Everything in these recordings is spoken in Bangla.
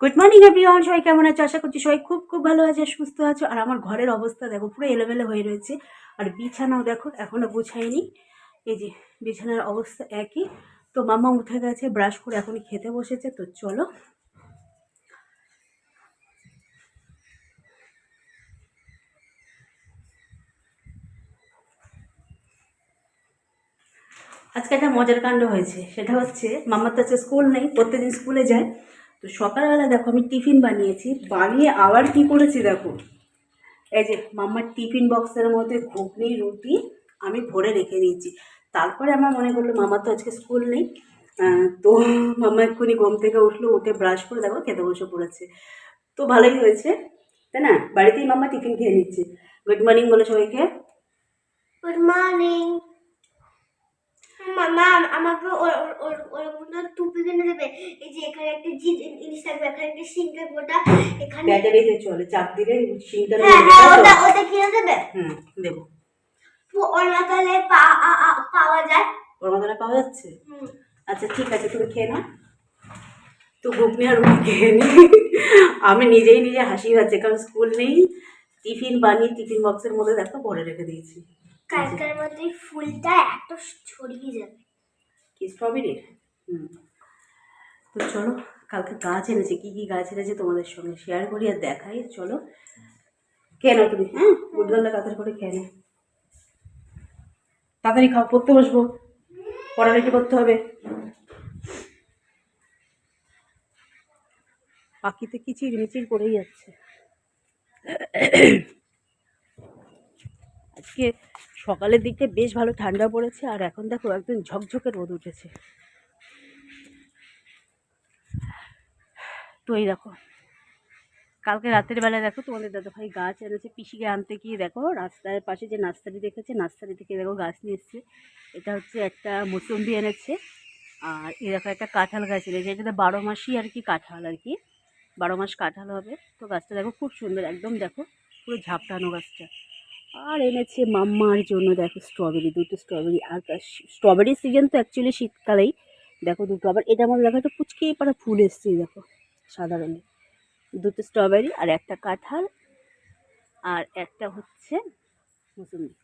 গুড মর্নিং এভরিওয়ান সবাই কেমন আছো? আশা করছি সবাই খুব খুব ভালো আছে, সুস্থ আছো। আর আমার ঘরের অবস্থা দেখো, পুরো এলোমেলো হয়ে রয়েছে। আর বিছানাও দেখো এখনও গুছাইনি। এই যে বিছানার অবস্থা একই। তো মাম্মা উঠে গেছে, ব্রাশ করে এখন খেতে বসেছে, তো চলো। আজকে একটা মজার কাণ্ড হয়েছে। সেটা হচ্ছে মামার তো স্কুল নেই, প্রত্যেকদিন স্কুলে যায়। তো সকালবেলা দেখো আমি টিফিন বানিয়েছি। বানিয়ে আবার কি করেছি দেখো? এই যে মাম্মার টিফিন বক্সের মধ্যে ঘুগনি, রুটি আমি ভরে রেখে দিয়েছি। তারপরে আমার মনে করল মামার তো আজকে স্কুল নেই। তো মামা এক্ষুনি ঘুম থেকে উঠল, উঠে ব্রাশ করে দেখো খেতে বসে পড়েছে। তো ভালোই হয়েছে, তাই না? বাড়িতেই মাম্মা টিফিন খেয়ে নিচ্ছে। গুড মর্নিং বলো সবাইকে। গুড মর্নিং মামা আমাকে টুপি কিনে দেবে। এই যে এখানে একটা জি জিনিস থাকবে এখানে একটা সিং থাকবে ওটা এখানে ব্যাটারিতে চলে চাপ দিলে সিংটা হ্যাঁ হ্যাঁ ওটা ওটা কিনে দেবে? হুম দেবো। পাওয়া যায়। ওর মাথাটা পাওয়া যাচ্ছে। আচ্ছা ঠিক আছে তুমি খেয়ে নাও। তো ঘুগনি আর রুটি খেয়ে নি। আমি নিজেই নিজে হাসি পাচ্ছে কারণ স্কুল নেই। টিফিন বানিয়ে টিফিন বক্সের মধ্যে দেখো ভরে রেখে দিয়েছি। কালকের মধ্যে ফুলটা এত ছড়িয়ে যাবে। কি স্ট্রবেরির হুম। তো চলো, কালকে গাছ এনেছে, কী কী গাছ এনেছে তোমাদের সঙ্গে শেয়ার করি আর দেখাই। চলো কেন তুমি হ্যাঁ বুধগল্লা তাড়াতাড়ি করে খেয়ে নে তাড়াতাড়ি খাও, পড়তে বসবো। পড়ালেখা করতে হবে? পাখিতে কিচির মিচির করেই যাচ্ছে। আজকে সকালের দিকে বেশ ভালো ঠান্ডা পড়েছে, আর এখন দেখো একদম ঝকঝকে রোদ উঠেছে। তো এই দেখো, কালকে রাতের বেলা দেখো তোমাদের দাদা ভাই গাছ এনেছে পিসিকে আনতে গিয়ে দেখো, রাস্তার পাশে যে নার্সারি দেখেছে, নার্সারি থেকে দেখো গাছ নিয়ে এসছে। এটা হচ্ছে একটা মৌসুম্বি এনেছে, আর দেখো একটা কাঁঠাল গাছ এনেছে এটাতে বারো মাসই আর কি কাঁঠাল আর কি, বারো মাস কাঁঠাল হবে। তো গাছটা দেখো খুব সুন্দর, একদম দেখো পুরো ঝাপটানো গাছটা। আর এনেছে মাম্মার জন্য, দেখো স্ট্রবেরি দুটো স্ট্রবেরি আর স্ট্রবেরি সিজন তো অ্যাকচুয়ালি শীতকালেই। দেখো দুটো, আবার এটার মধ্যে দেখো একটা পুচকে পাড়া ফুল এসছে, দেখো, সাদা দুটো স্ট্রবেরি আর একটা কাঁঠাল আর একটা হচ্ছে মুসুম্বি।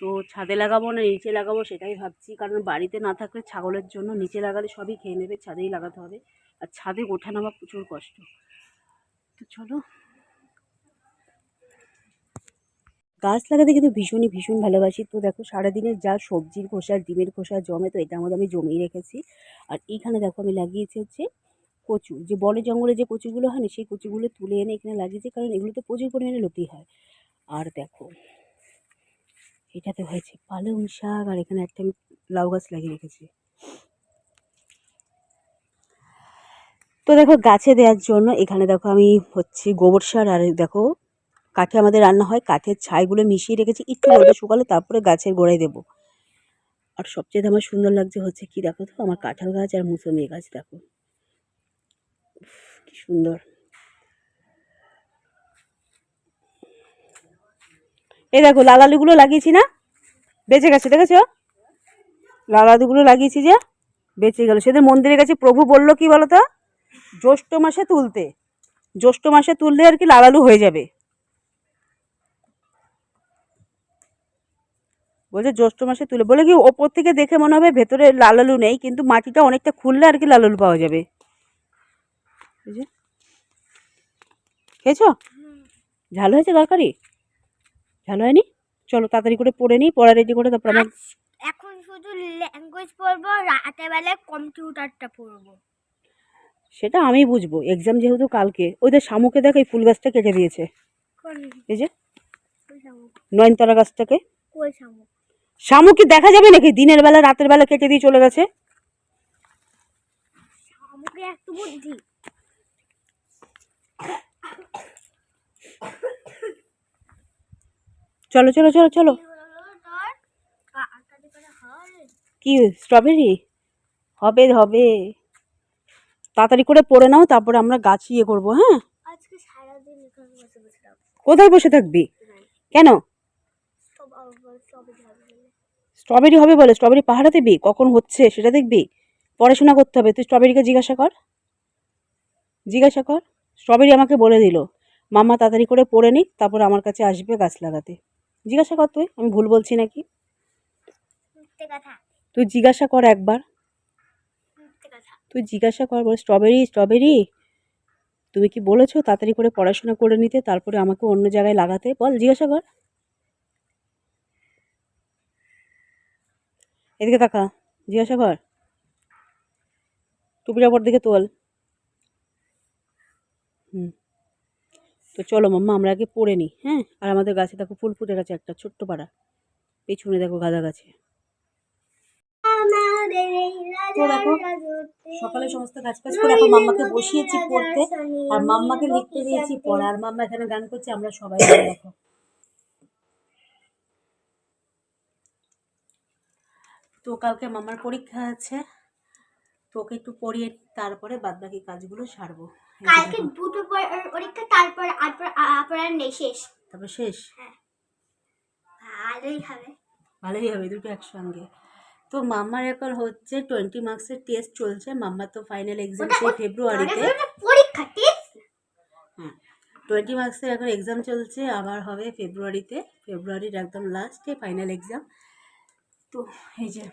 তো ছাদে লাগাবো না, নিচে লাগাবো সেটাই ভাবছি, কারণ বাড়িতে না থাকলে ছাগলের জন্য নিচে লাগালে সবই খেয়ে নেবে, ছাদেই লাগাতে হবে। আর ছাদে ওঠা নামা প্রচুর কষ্ট। তো চলো গাছ লাগাতে কিন্তু ভীষণই ভীষণ ভালোবাসি। তো দেখো, সারাদিনের যা সবজির খোসা, ডিমের খোসা জমে, তো এটার মধ্যে আমি জমিয়ে রেখেছি। আর এইখানে দেখো, আমি লাগিয়েছি হচ্ছে কচু। যে বনে জঙ্গলে যে কচুগুলো হয় না, সেই কচুগুলো তুলে এনে এখানে লাগিয়েছি, কারণ এগুলো তো প্রচুর পরিমাণে লতি হয়। আর দেখো, এটাতে হয়েছে পালং শাক, আর এখানে একটা আমি লাউ গাছ লাগিয়ে রেখেছি। তো দেখো, গাছে দেওয়ার জন্য এখানে দেখো, আমি হচ্ছে গোবর সার, আর দেখো কাঠে আমাদের রান্না হয়, কাঠের ছাইগুলো মিশিয়ে রেখেছি, একটু রোদে শুকালে তারপরে গাছের গোড়ায় দেবো। আর সবচেয়ে আমার সুন্দর লাগছে হচ্ছে কি দেখো তো, আমার কাঁঠাল গাছ আর মুসম্বি গাছ দেখো। কি সুন্দর। এই দেখো লাল আলুগুলো লাগিয়েছি না? বেঁচে গেছে, দেখেছ? লাল আলুগুলো লাগিয়েছি যে, বেঁচে গেল। সেদিন মন্দিরের কাছে প্রভু বলল কি বলো তো জ্যৈষ্ঠ মাসে তুলতে। জ্যৈষ্ঠ মাসে তুললে আর কি লাল আলু হয়ে যাবে। বলছে জ্যৈষ্ঠ মাসে তুলে বলে কি ওপর থেকে দেখে মনে হবে ভেতরে লাল আলু নেই কিন্তু মাটিটা অনেকটা খুললে আর কি লাল আলু পাওয়া যাবে। খেয়েছো? ঝাল হয়েছে তরকারি? ঝাল হয়নি? চলো তাড়াতাড়ি করে পড়ে নিই পড়া রেডি করে তারপর আমার এখন শুধু ল্যাঙ্গুয়েজ পড়ব রাতে বেলায় কম্পিউটারটা পড়ব। সেটা আমি বুঝব এক্সাম যেহেতু কালকে ওই যে শামুকে দেখ এই ফুল গাছটা কেটে দিয়েছে। এই যে। নয়নতারা গাছটাকে। কোন শামুক শামুক কি দেখা যাবে নাকি? দিনের বেলা রাতের বেলা কেটে দিয়ে চলে গেছে? চলো চলো চলো চলো। কি স্ট্রবেরি হবে হবে। তাড়াতাড়ি করে পড়ে নাও তারপরে আমরা গাছ ইয়ে করব হ্যাঁ? কোথায় বসে থাকবি? কেন সব আবার সব যাবে স্ট্রবেরি হবে বলে স্ট্রবেরি পাহাড়ে দেবি? কখন হচ্ছে? সেটা দেখবি? পড়াশোনা করতে হবে। তুই স্ট্রবেরিকে জিজ্ঞাসা কর। জিজ্ঞাসা কর। স্ট্রবেরি আমাকে বলে দিল। মামা তাড়াতাড়ি করে পড়ে নিক তারপর আমার কাছে আসবে গাছ লাগাতে। জিজ্ঞাসা কর তুই আমি ভুল বলছি নাকি? তুই জিজ্ঞাসা কর একবার। তুই জিজ্ঞাসা কর বল স্ট্রবেরি স্ট্রবেরি তুমি কি বলেছ তাড়াতাড়ি করে পড়াশোনা করে নিতে তারপরে আমাকে অন্য জায়গায় লাগাতে? বল জিজ্ঞাসা কর। এদিকে তাকা জিজ্ঞাসা কর। টুপির ওপর দিকে তোল। হুম। তো চলো মাম্মা আমরা আগে পড়ে নিই হ্যাঁ? আর আমাদের গাছে দেখো ফুল ফুটে গেছে একটা ছোট্ট পাড়া। পেছনে দেখো গাঁদা গাছে। তো দেখো, সকালে সমস্ত কাজ বাজ করে এখন মাম্মাকে বসিয়েছি পড়তে। আর মাম্মাকে লিখতে দিয়েছি পড়া। আর মাম্মা এখানে গান করছে আমরা সবাই দেখো। তো কালকে মামার পরীক্ষা আছে। তো ওকে একটু পড়িয়ে তারপরে বাদ বাকি কাজগুলো সারবো। কালকে দুটো পরীক্ষা তারপর আপনার আর নেই শেষ। তারপর শেষ? ভালোই হবে। ভালোই হবে দুটো একসঙ্গে। তো মাম্মার এখন হচ্ছে টোয়েন্টি মার্কসের টেস্ট চলছে। মাম্মার তো ফাইনাল এক্সাম সেই ফেব্রুয়ারিতে পরীক্ষা ঠিক হ্যাঁ। টোয়েন্টি মার্কসের এখন এক্সাম চলছে আবার হবে ফেব্রুয়ারিতে ফেব্রুয়ারির একদম লাস্টে ফাইনাল এক্সাম তো এই যে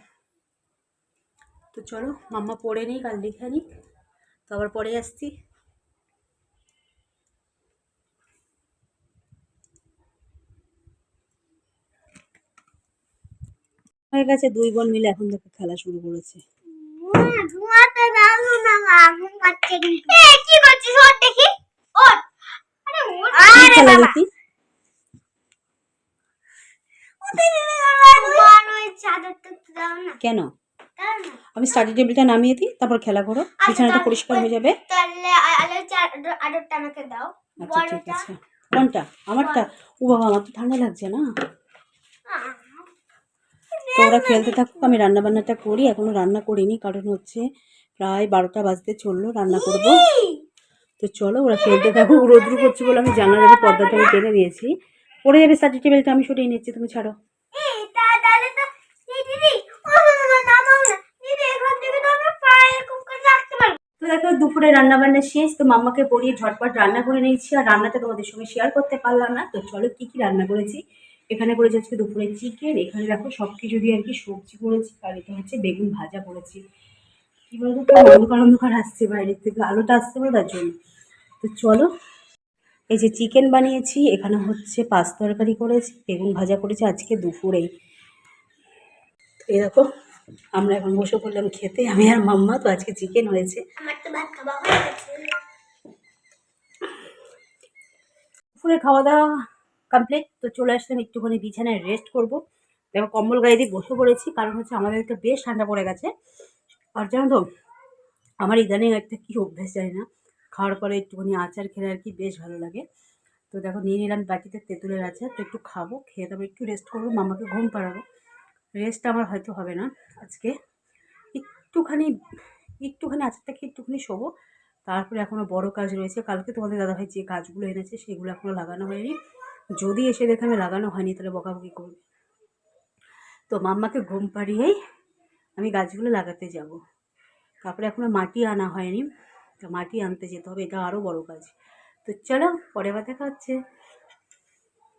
তো চলো মাম্মা পড়ে নিই কাল লিখে নিই তো আবার পরে আসছি। হয়ে গেছে দুই বোন মিলে এখন দেখো খেলা শুরু করেছে। কি খেলা দেখি? কেন? আমি স্টাডি টেবিলটা নামিয়ে দিই তারপর খেলা করো। বিছানাটা পরিষ্কার হয়ে যাবে। আচ্ছা ঠিক আছে। কোনটা? আমারটা? ও বাবা আমার তো ঠান্ডা লাগছে না। তো ওরা খেলতে থাকুক আমি রান্না বান্নাটা করি। এখনও রান্না করিনি কারণ হচ্ছে প্রায় বারোটা বাজতে চলল রান্না করব। তো চলো ওরা খেলতে থাকুক রোদ্রু করছে বলে আমি জানলা দেবো পর্দাটা আমি টেনে দিয়েছি। পড়ে যাবে স্টাডি টেবিলটা আমি সরিয়ে নিচ্ছি তুমি ছাড়ো এই তা- তাহলে তো এই দিদি ও না নামাও না দিদি এখান থেকে তো আমরা পায়ে এরকম করে রাখতে পারব তো দেখো দুপুরে রান্না বান্না শেষ, তো মাম্মাকে পড়িয়ে ঝটপট রান্না করে নিয়েছি। আর রান্নাটা তোমাদের সঙ্গে শেয়ার করতে পারলাম না। তো চলো কী কী রান্না করেছি? এখানে করেছি আজকে দুপুরে চিকেন এখানে দেখো সব কিছু দিয়ে আর কি সবজি করেছি, আর এটা হচ্ছে বেগুন ভাজা করেছি। কী বলতো অন্ধকার অন্ধকার আসছে বাইরের থেকে, আলোটা আসছে বলে তার জন্য। তো চলো, এই যে চিকেন বানিয়েছি, এখানে হচ্ছে পাঁচ তরকারি করেছি, বেগুন ভাজা করেছি আজকে দুপুরেই। এই দেখো আমরা এখন বসে পড়লাম খেতে। আমি আর মাম্মা তো আজকে চিকেন হয়েছে। ভাত খাওয়া দুপুরে খাওয়া দাওয়া কমপ্লিট তো চলে আসলাম একটুখানি বিছানায় রেস্ট করব। দেখো কম্বল গায়ে দিয়ে বসে পড়েছি। কারণ হচ্ছে আমাদের তো বেশ ঠান্ডা পড়ে গেছে। আর জানো তো আমার ইদানিং একটা কী অভ্যেস যায় না। খাওয়ার পরে একটুখানি আচার খেলে আর কি বেশ ভালো লাগে। তো দেখো নিয়ে নিলাম বাকিতে তেঁতুলের আচার। তো একটু খাব খেয়ে তারপর একটু রেস্ট করব মামাকে ঘুম পাড়াবো। রেস্ট আমার হয়তো হবে না আজকে। একটুখানি একটুখানি আজকে খেয়ে একটুখানি শোবো। তারপরে এখনও বড় কাজ রয়েছে। কালকে তোমাদের দাদাভাই যে গাছগুলো এনেছে সেগুলো এখনও লাগানো হয়নি। যদি এসে দেখে আমি লাগানো হয়নি, তাহলে বকাবকি করবে। তো মাম্মাকে ঘুম পাড়িয়েই আমি গাছগুলো লাগাতে যাব। তারপরে এখনও মাটি আনা হয়নি। তো মাটি আনতে যেতে হবে, এটা আরও বড় কাজ। তো চলো, পরে বা দেখা হচ্ছে।